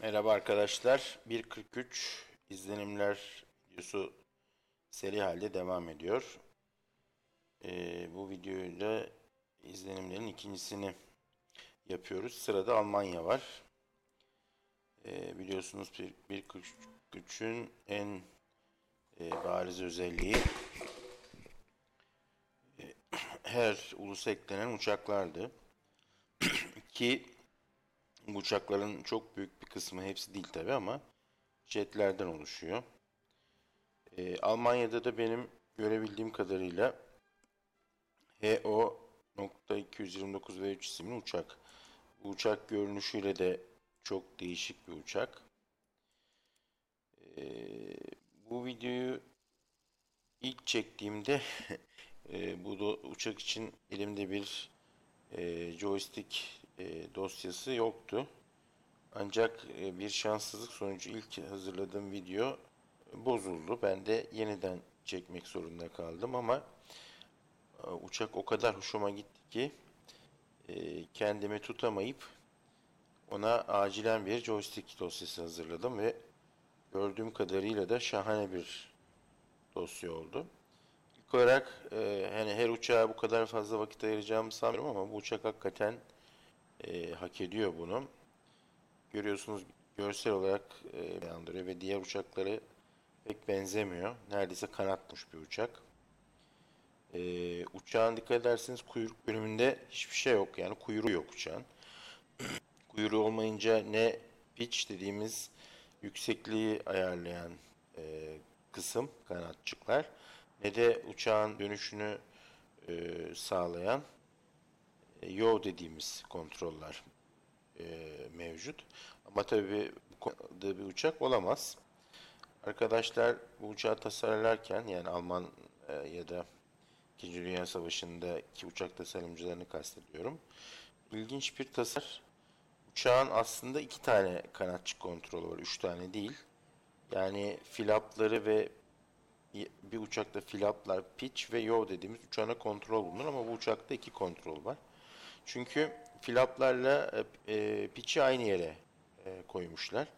Merhaba arkadaşlar. 1.43 izlenimler videosu seri halde devam ediyor. Ee, bu videoyla izlenimlerin ikincisini yapıyoruz. Sırada Almanya var. Ee, biliyorsunuz 1.43'ün en e, bariz özelliği e, her ulusa eklenen uçaklardı. Ki bu uçakların çok büyük bir kısmı, hepsi değil tabi ama jetlerden oluşuyor. Ee, Almanya'da da benim görebildiğim kadarıyla HO.229V3 isimli uçak. Bu uçak görünüşüyle de çok değişik bir uçak. Ee, bu videoyu ilk çektiğimde e, bu do- uçak için elimde bir e, joystick e, dosyası yoktu. Ancak e, bir şanssızlık sonucu ilk hazırladığım video bozuldu. Ben de yeniden çekmek zorunda kaldım ama e, uçak o kadar hoşuma gitti ki e, kendimi tutamayıp ona acilen bir joystick dosyası hazırladım ve gördüğüm kadarıyla da şahane bir dosya oldu. İlk olarak e, hani her uçağa bu kadar fazla vakit ayıracağımı sanmıyorum ama bu uçak hakikaten e, hak ediyor bunu. Görüyorsunuz görsel olarak e, andırıyor ve diğer uçakları pek benzemiyor. Neredeyse kanatmış bir uçak. E, uçağın dikkat ederseniz kuyruk bölümünde hiçbir şey yok. Yani kuyruğu yok uçağın. Kuyruğu olmayınca ne pitch dediğimiz yüksekliği ayarlayan e, kısım kanatçıklar ne de uçağın dönüşünü e, sağlayan e, yaw dediğimiz kontroller e, mevcut. Ama tabii bu bir uçak olamaz. Arkadaşlar bu uçağı tasarlarken yani Alman e, ya da İkinci Dünya Savaşı'ndaki uçak tasarımcılarını kastediyorum. İlginç bir tasar. Uçağın aslında iki tane kanatçı kontrolü var. Üç tane değil. Yani flapları ve bir uçakta flaplar, pitch ve yaw dediğimiz uçağına kontrol bulunur ama bu uçakta iki kontrol var. Çünkü flaplarla e, e, pitch'i aynı yere e, koymuşlar.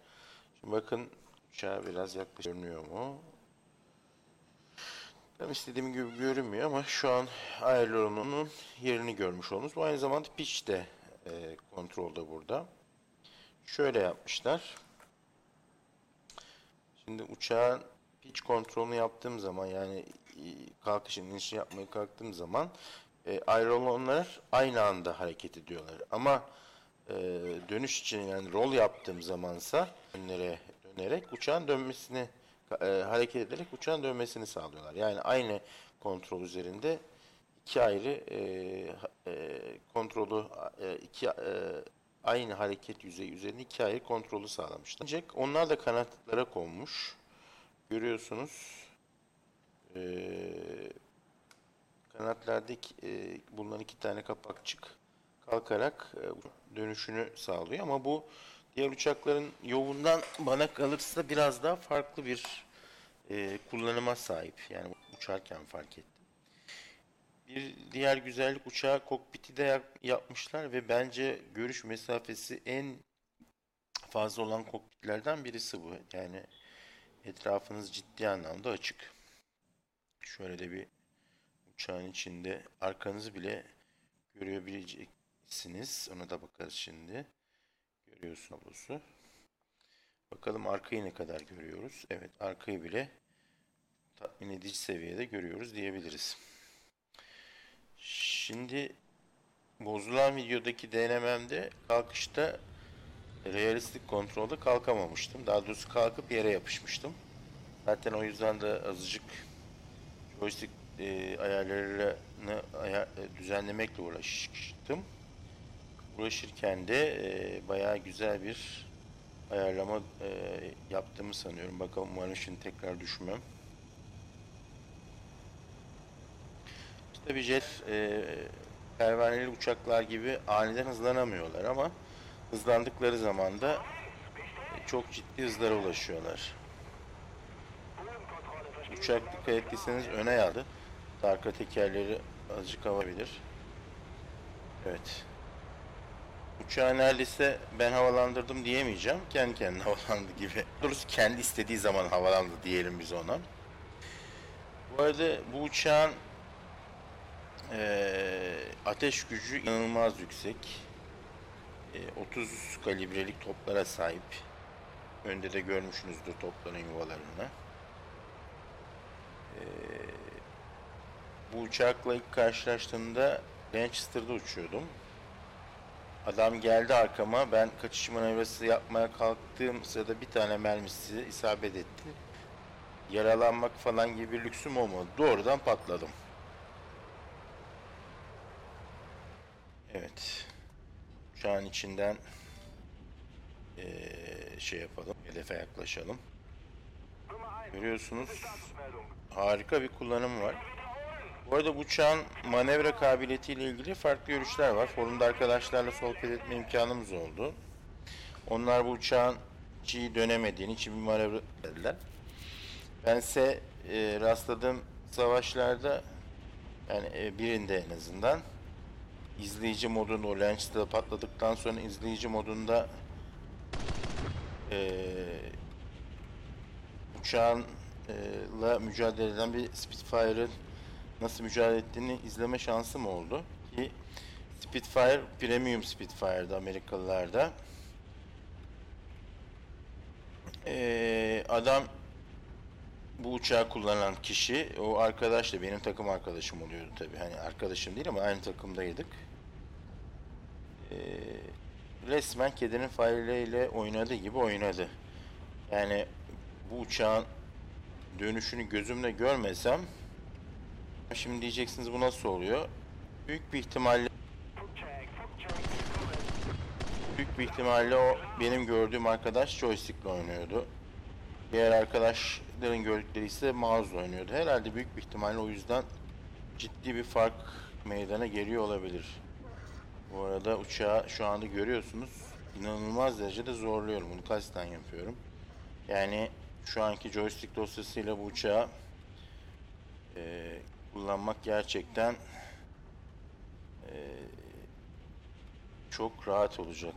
Şimdi bakın uçağa biraz yaklaşık görünüyor mu? Tam istediğim gibi görünmüyor ama şu an aileronun yerini görmüş olmuş. Bu aynı zamanda pitch de e, kontrolde burada. Şöyle yapmışlar. Şimdi uçağın pitch kontrolünü yaptığım zaman yani kalkışın inişi yapmaya kalktığım zaman e, aileronlar aynı anda hareket ediyorlar. Ama e, dönüş için yani rol yaptığım zamansa önlere dönerek uçağın dönmesini e, hareket ederek uçağın dönmesini sağlıyorlar. Yani aynı kontrol üzerinde iki ayrı e, e, kontrolü e, iki e, aynı hareket yüzeyi üzerinde iki ayrı kontrolü sağlamışlar. Ancak onlar da kanatlara konmuş. Görüyorsunuz. Eee Kanatlardaki e, bulunan iki tane kapakçık kalkarak e, dönüşünü sağlıyor ama bu diğer uçakların yolundan bana kalırsa biraz daha farklı bir e, kullanıma sahip. Yani uçarken fark ettim. Bir diğer güzellik uçağı kokpiti de yap- yapmışlar ve bence görüş mesafesi en fazla olan kokpitlerden birisi bu. Yani etrafınız ciddi anlamda açık. Şöyle de bir uçağın içinde arkanızı bile görebileceksiniz. Ona da bakarız şimdi. Görüyorsun tablosu. Bakalım arkayı ne kadar görüyoruz. Evet arkayı bile tatmin edici seviyede görüyoruz diyebiliriz. Şimdi bozulan videodaki denememde kalkışta realistik kontrolde kalkamamıştım. Daha doğrusu kalkıp yere yapışmıştım. Zaten o yüzden de azıcık joystick e, ayarlarını ayar, e, düzenlemekle uğraştım. Uğraşırken de e, bayağı güzel bir ayarlama e, yaptığımı sanıyorum. Bakalım umarım şimdi tekrar düşmem. Tabii jet e, pervaneli uçaklar gibi aniden hızlanamıyorlar ama hızlandıkları zaman da e, çok ciddi hızlara ulaşıyorlar. Uçak dikkat ettiyseniz öne yağdı. Arka tekerleri azıcık havabilir. Evet. Uçağı neredeyse ben havalandırdım diyemeyeceğim. Kendi kendine havalandı gibi. Doğrusu kendi istediği zaman havalandı diyelim biz ona. Bu arada bu uçağın eee, ateş gücü inanılmaz yüksek. Eee, 30 kalibrelik toplara sahip. Önde de görmüşsünüzdür topların yuvalarını. Bu uçakla ilk karşılaştığımda Lancaster'da uçuyordum. Adam geldi arkama. Ben kaçış manevrası yapmaya kalktığım sırada bir tane mermisi isabet etti. Yaralanmak falan gibi bir lüksüm olmadı. Doğrudan patladım. Evet. Uçağın içinden eee, şey yapalım. Hedefe yaklaşalım. Görüyorsunuz. Harika bir kullanım var. Bu arada bu uçağın manevra kabiliyetiyle ilgili farklı görüşler var. Forumda arkadaşlarla sohbet etme imkanımız oldu. Onlar bu uçağın iyi dönemediğini, için bir manevra dediler. Bense e, rastladığım savaşlarda yani e, birinde en azından izleyici modunda o Lancaster'da patladıktan sonra izleyici modunda e, uçağınla mücadele eden bir Spitfire'ın nasıl mücadele ettiğini izleme şansım oldu. Ki Spitfire Premium Spitfire'dı Amerikalılarda. Ee, adam bu uçağı kullanan kişi o arkadaş da benim takım arkadaşım oluyordu tabii. Hani arkadaşım değil ama aynı takımdaydık. Ee, resmen kedinin fareyle oynadığı gibi oynadı. Yani bu uçağın dönüşünü gözümle görmesem Şimdi diyeceksiniz bu nasıl oluyor? Büyük bir ihtimalle büyük bir ihtimalle o benim gördüğüm arkadaş joystickle oynuyordu. Diğer arkadaşların gördükleri ise mouse oynuyordu. Herhalde büyük bir ihtimalle o yüzden ciddi bir fark meydana geliyor olabilir. Bu arada uçağı şu anda görüyorsunuz. İnanılmaz derecede zorluyorum. Bunu kasten yapıyorum. Yani şu anki joystick dosyasıyla bu uçağı e, kullanmak gerçekten e, çok rahat olacak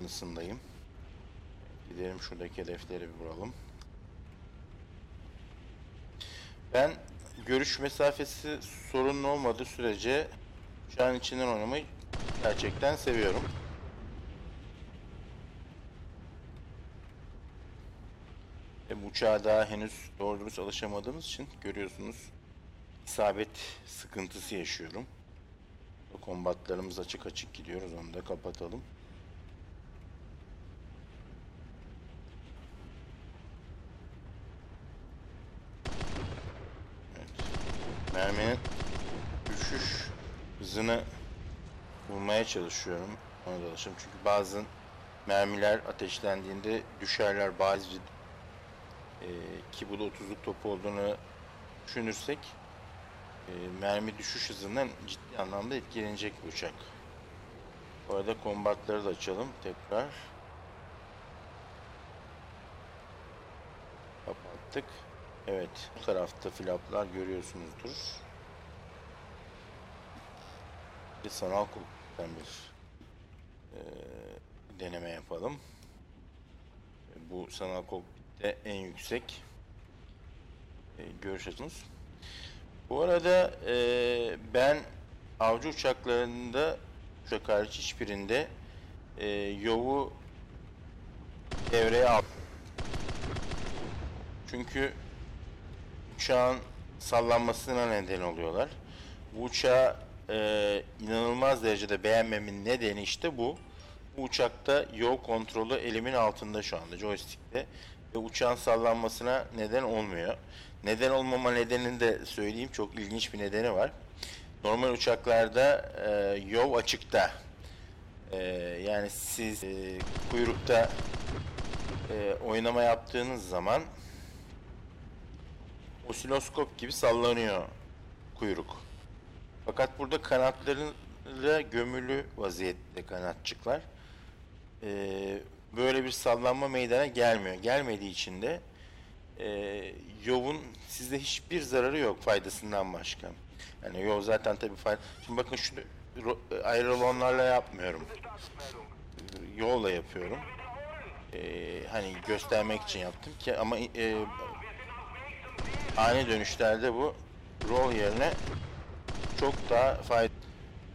anısındayım. Gidelim şuradaki hedefleri bir vuralım. Ben görüş mesafesi sorunun olmadığı sürece uçağın içinden oynamayı gerçekten seviyorum. E, uçağa daha henüz doğru dürüst alışamadığımız için görüyorsunuz isabet sıkıntısı yaşıyorum. Kombatlarımız açık açık gidiyoruz. Onu da kapatalım. Evet. Merminin düşüş hızını bulmaya çalışıyorum. Ona alışım. Çünkü bazı mermiler ateşlendiğinde düşerler. Bazı e, ki bu da 30'luk top olduğunu düşünürsek e, mermi düşüş hızından ciddi anlamda etkilenecek bu uçak. Bu arada kombatları da açalım tekrar. Kapattık. Evet, bu tarafta flaplar görüyorsunuzdur. Bir sanal kulpten bir e, deneme yapalım. Bu sanal kokpitte en yüksek e, görüş açımız. Bu arada e, ben avcı uçaklarında uçak hariç hiçbirinde e, yovu devreye al. Çünkü uçağın sallanmasına neden oluyorlar. Bu uçağı e, inanılmaz derecede beğenmemin nedeni işte bu. Bu uçakta yol kontrolü elimin altında şu anda joystick'te ve uçağın sallanmasına neden olmuyor. Neden olmama nedenini de söyleyeyim. Çok ilginç bir nedeni var. Normal uçaklarda e, yol açıkta. E, yani siz e, kuyrukta e, oynama yaptığınız zaman osiloskop gibi sallanıyor kuyruk. Fakat burada kanatlarıyla gömülü vaziyette kanatçıklar. E, böyle bir sallanma meydana gelmiyor. Gelmediği için de e, yovun size hiçbir zararı yok faydasından başka. Yani yol zaten tabii fayda. Şimdi bakın şu ro- ayrılonlarla yapmıyorum. Yolla yapıyorum. Ee, hani göstermek için yaptım ki ama e, ani dönüşlerde bu roll yerine çok daha faydalı.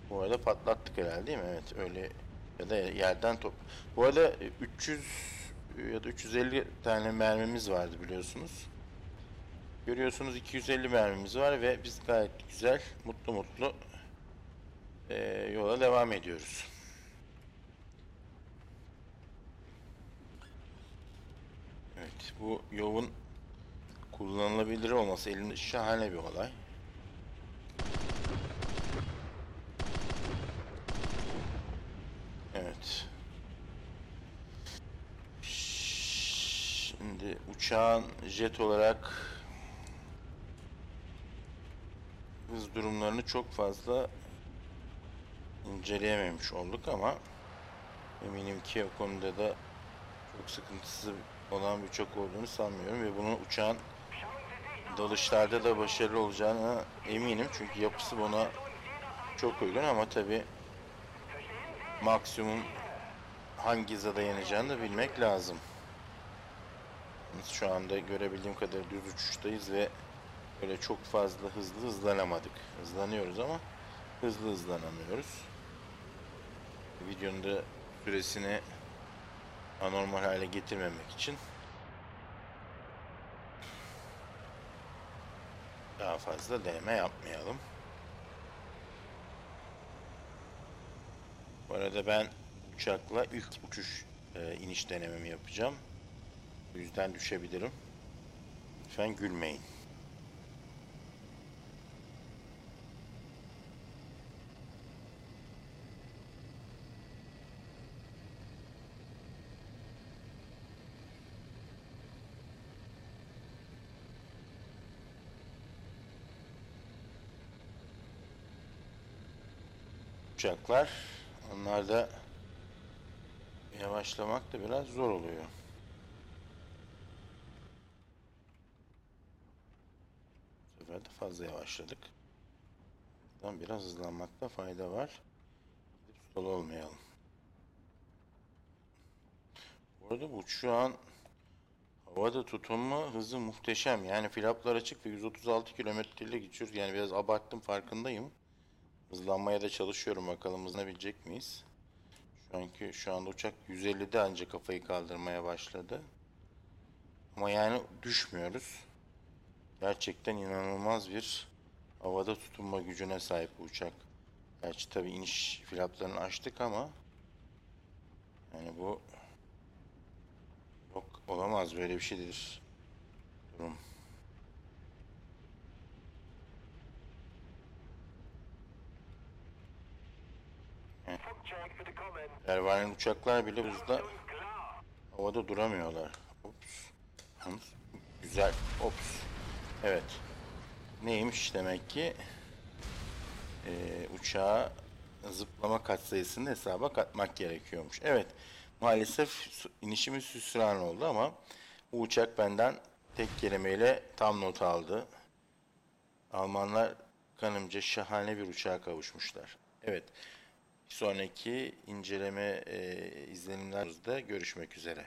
Bu arada patlattık herhalde değil mi? Evet öyle ya da yerden top. Bu arada e, 300 ya da 350 tane mermimiz vardı biliyorsunuz. Görüyorsunuz 250 mermimiz var ve biz gayet güzel, mutlu mutlu e, yola devam ediyoruz. Evet, bu yolun kullanılabilir olması elinde şahane bir olay. Evet. Şimdi uçağın jet olarak hız durumlarını çok fazla inceleyememiş olduk ama eminim ki o konuda da çok sıkıntısı olan bir çok olduğunu sanmıyorum ve bunun uçağın dalışlarda da başarılı olacağına eminim çünkü yapısı buna çok uygun ama tabi maksimum hangi hıza yanacağını da bilmek lazım. Biz şu anda görebildiğim kadar düz uçuştayız ve böyle çok fazla hızlı hızlanamadık. Hızlanıyoruz ama hızlı hızlanamıyoruz. Videonun da süresini anormal hale getirmemek için daha fazla deneme yapmayalım. Bu arada ben uçakla ilk uçuş e, iniş denememi yapacağım. Bu yüzden düşebilirim. Lütfen gülmeyin. Uçaklar, onlar da yavaşlamak da biraz zor oluyor. Bu sefer de fazla yavaşladık. Buradan biraz hızlanmakta fayda var. Gidip sol olmayalım. Bu arada bu uçağın havada tutunma hızı muhteşem. Yani flaplar açık ve 136 km ile geçiyoruz. Yani biraz abarttım farkındayım. Hızlanmaya da çalışıyorum bakalım hızlanabilecek miyiz? Şu anki şu anda uçak 150'de ancak kafayı kaldırmaya başladı. Ama yani düşmüyoruz. Gerçekten inanılmaz bir havada tutunma gücüne sahip bu uçak. Gerçi tabi iniş flaplarını açtık ama yani bu yok olamaz böyle bir şeydir. Durum. Pervanenin uçaklar bile hızla havada duramıyorlar. Ops. Güzel. Ops. Evet. Neymiş demek ki? Ee, uçağa zıplama katsayısını hesaba katmak gerekiyormuş. Evet. Maalesef inişimiz hüsran oldu ama bu uçak benden tek kelimeyle tam not aldı. Almanlar kanımca şahane bir uçağa kavuşmuşlar. Evet. Bir sonraki inceleme e, izlenimlerde görüşmek üzere.